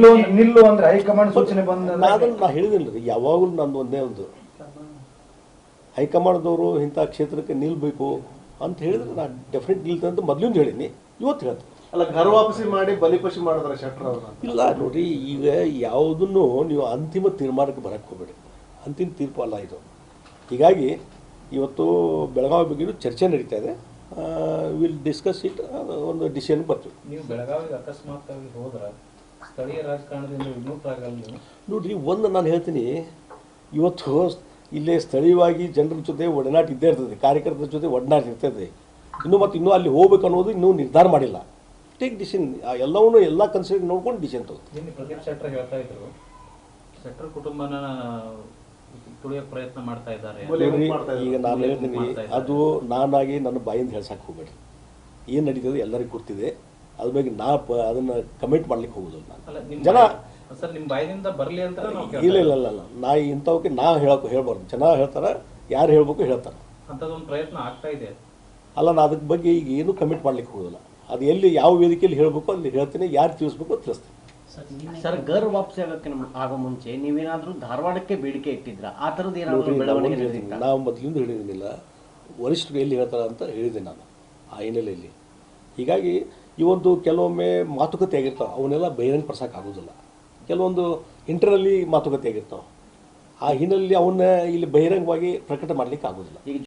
ನಿಲ್ಲು ಅಂದ್ರೆ ಹೈಕಮಾಂಡ್ ಸೂಚನೆ ಬಂದ ನಾನು ನಾ ಹೇಳಿದಿಲ್ಲ ಯಾವಾಗಲೂ ನಂದು ಒಂದೇ ಒಂದು. ಹೈಕಮಾಂಡ್ದವರು ಇಂಥ ಕ್ಷೇತ್ರಕ್ಕೆ ನಿಲ್ಬೇಕು ಅಂತ ಹೇಳಿದ್ರೆ ನಾನು ಡೆಫಿನೆಟ್ ನಿಲ್ತೇನೆ ಅಂತ ಮೊದಲಿಂದ ಹೇಳೀನಿ ಇವತ್ತು ಹೇಳ್ತೀನಿ. ಅಲ್ಲ ಘರ ವಾಪಸಿ ಮಾಡಿ ಬಲಿಪಶಿ ಮಾಡಿದ್ರೆ ಶೆಟ್ರ್ ಅವ್ರನ್ನ ಇಲ್ಲ ನೋಡಿ ಈಗ ಯಾವುದನ್ನು ನೀವು ಅಂತಿಮ ತೀರ್ಮಾನಕ್ಕೆ ಬರಕ್ಕೆ ಹೋಗ್ಬೇಡಿ. ಅಂತಿಮ ತೀರ್ಪು ಅಲ್ಲ ಇದು. ಹೀಗಾಗಿ ಇವತ್ತು ಬೆಳಗಾವಿ ಬಗ್ಗೆ ಚರ್ಚೆ ನಡೀತಾ ಇದೆ. ವಿಲ್ ಡಿಸ್ಕಸ್ ಇಟ್ ಒಂದು ಡಿಸಿಷನ್ ಬರ್ತೀವಿ. ನೀವು ಬೆಳಗಾವಿಗೆ ಅಕಸ್ಮಾತ್ ಆಗಿ ಹೋದ್ರ ಸ್ಥಳೀಯ ರಾಜಕಾರಣದಿಂದ ನೋಡ್ರಿ ಒಂದು ನಾನು ಹೇಳ್ತೀನಿ. ಇವತ್ತು ಇಲ್ಲೇ ಸ್ಥಳೀಯವಾಗಿ ಜನರ ಜೊತೆ ಒಡನಾಟ ಇದ್ದೇ ಇರ್ತದೆ ಕಾರ್ಯಕರ್ತರ ಜೊತೆ ಒಡನಾಟ ಇರ್ತದೆ. ಇನ್ನು ಮತ್ತು ಇನ್ನೂ ಅಲ್ಲಿ ಹೋಗ್ಬೇಕು ಅನ್ನೋದು ಇನ್ನೂ ನಿರ್ಧಾರ ಮಾಡಿಲ್ಲ. ಟೇಕ್ ಡಿಸಿಷನ್ ಎಲ್ಲವನ್ನೂ ಎಲ್ಲ ಕನ್ಸಿಡರ್ ನೋಡ್ಕೊಂಡು ಡಿಸಿಷನ್ ತಗೋತೀವಿ. ನಿನ್ನೆ ಪ್ರದೀಪ್ ಶೆಟ್ಟರ್ ಹೇಳ್ತಾ ಇದ್ರು ಶೆಟ್ಟರ್ ಕುಟುಂಬನ ತುಳಿಯೋ ಪ್ರಯತ್ನ ಮಾಡ್ತಾ ಇದ್ದಾರೆ. ಈಗ ನಾನು ಹೇಳ್ತೀನಿ. ಅದು ನಾನಾಗಿ ನನ್ನ ಬಾಯಿಂದ ಹೇಳ್ಸಕ್ಕೆ ಹೋಗ್ಬೇಡಿ. ಏನು ನಡೀತದೆ ಎಲ್ಲರಿಗೂ ಗೊತ್ತಿದೆ. ಅದ್ರ ಬಗ್ಗೆ ನಾ ಅದನ್ನ ಅದನ್ನು ಕಮೆಂಟ್ ಮಾಡ್ಲಿಕ್ಕೆ ಹೋಗೋದಿಲ್ಲ ಅಲ್ಲ ನಾನು ಜನ ಬಾಯಿ- ಸರ್ ನಿಮ್ಮ ಬಾಯಿನಿಂದ ಬರ್ಲಿ ಅಂತ ನಾವು ಇಲ್ಲ. ಇಲ್ಲ ಇಲ್ಲ ನಾ ಇಂಥವಕ್ಕೆ ನಾ ಹೇಳಕ್ಕೆ ಹೇಳ್ಬಾರ್ದು. ಜನ ಹೇಳ್ತಾರೆ ಯಾರು ಹೇಳ್ಬೇಕು ಹೇಳ್ತಾರೆ. ಪ್ರಯತ್ನ ಆಗ್ತಾ ಇದೆ. ಅಲ್ಲ ನಾ ಅದಕ್ಕೆ ಬಗ್ಗೆ ಈಗ ಏನು ಕಮಿಟ್ ಮಾಡ್ಲಿಕ್ಕೆ ಹೋಗೋದಿಲ್ಲ. ಅದು ಎಲ್ಲಿ ಯಾವ ವೇದಿಕೆಯಲ್ಲಿ ಹೇಳಬೇಕು ಅಲ್ಲಿ ಹೇಳ್ತೀನಿ. ಯಾರು ತಿಳಿಸ್ಬೇಕು ಅಂತ ತಿಳಿಸ್ತೀನಿ. ಸರ್ ಗರ್ ವಾಪಸಿ ಆಗಕ್ಕೆ ಆಗೋ ಮುಂಚೆ ನೀವೇನಾದ್ರೂ ಧಾರವಾಡಕ್ಕೆ ಬೇಡಿಕೆ ಇಟ್ಟಿದ್ರ? ಆ ಥರದ್ದು ಏನಾದ್ರು ನಾವು ಮೊದಲಿಂದ ಹೇಳಿದ್ದೀನಿಲ್ಲ ವರಿಷ್ಠರು ಎಲ್ಲಿ ಹೇಳ್ತಾರ ಅಂತ ಹೇಳಿದೆ ನಾನು ಆ ಹಿನ್ನೆಲೆಯಲ್ಲಿ. ಹೀಗಾಗಿ ಒಂದು ಕೆಲವೊಮ್ಮೆ ಮಾತುಕತೆ ಆಗಿರ್ತಾವೆ, ಅವನ್ನೆಲ್ಲ ಬಹಿರಂಗ ಆಗೋದಿಲ್ಲ. ಕೆಲವೊಂದು ಇಂಟರ್ನಲ್ಲಿ ಮಾತುಕತೆ ಆಗಿರ್ತಾವೆ. ಆ ಹಿನ್ನೆಲೆಯಲ್ಲಿ ಅವನ್ನ ಇಲ್ಲಿ ಬಹಿರಂಗವಾಗಿ ಪ್ರಕಟ ಮಾಡ್ಲಿಕ್ಕೆ ಆಗೋದಿಲ್ಲ. ಈಗ